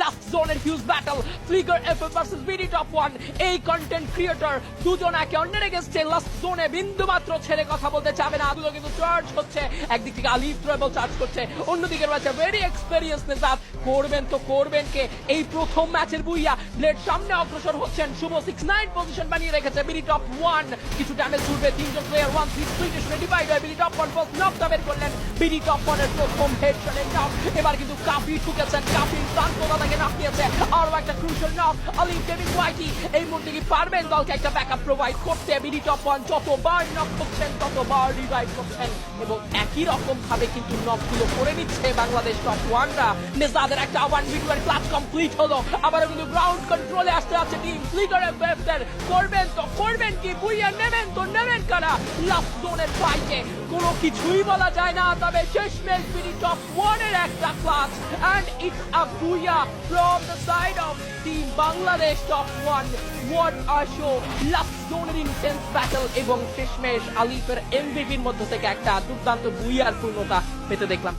Last জোনের huge battle ফ্লিগার FF versus BD top one এই content creator দুজন একে অন্যের এগেস্টে লাস্ট জোনে বিন্দু মাত্র ছেড়ে কথা বলতে চাবে না। দুটো কিন্তু চার্জ হচ্ছে। একদিক থেকে আলিফ ট্রেবল চার্জ করছে। অন্যদিকে রয়েছে ভেরি এক্সপেরিয়েন্স নেজাদ করবেন তো করবেন কে? এই প্রথম ম্যাচের বুইয়া ব্লেড সামনে অগ্রসর হচ্ছেন। শুভ সিক্স নাইন পজিশন বানিয়ে রেখেছে বিডি টপ ওয়ান কিছু ড্যামেজ ছুটবে তিনজন প্লেয়ার ওয়ান থ্রি থ্রি স্টেশনে ডিভাইড হয় BD top one first knock বের করলেন। বিডি টপ ওয়ানের প্রথম হেড শটের এবার কিন্তু কাফি ঠুকেছেন। কাফি প্রান্ততা তাকে নাপিয়েছে আরও একটা crucial knock Alif David YT এই মুহূর্তে কি পারবেন? দলকে একটা ব্যাকআপ প্রোভাইড করতে। বিডি টপ ওয়ান যতবার নক করছেন, ততবার রিভাইভ করছেন। এবং একই রকম ভাবে কিন্তু নকগুলো করে নিচ্ছে বাংলাদেশ টপ ওয়ানরা নেজাদের একটা ওয়ান ভিডিওর ক্লাস কমপ্লিট হলো। আবারও কিন্তু গ্রাউন্ড কন্ট্রোলে আসতে আছে টিম ফ্লিগার এফএফদের করবেন তো করবেন কি? বুইয়া নেবেন তো নেবেন কারা? লাস্ট জোনের ফাইটে কোনো কিছুই বলা যায় না। তবে শেষমেশ বিডি টপ ওয়ানের একটা class and it's a booyah from the side of team Bangladesh top one what a show last জোনের ইন্টেন্স ব্যাটল এবং শেষমেশ আলিফের এমভিপির মধ্য থেকে একটা দুর্দান্ত ভুইয়ার পূর্ণতা পেতে দেখলাম।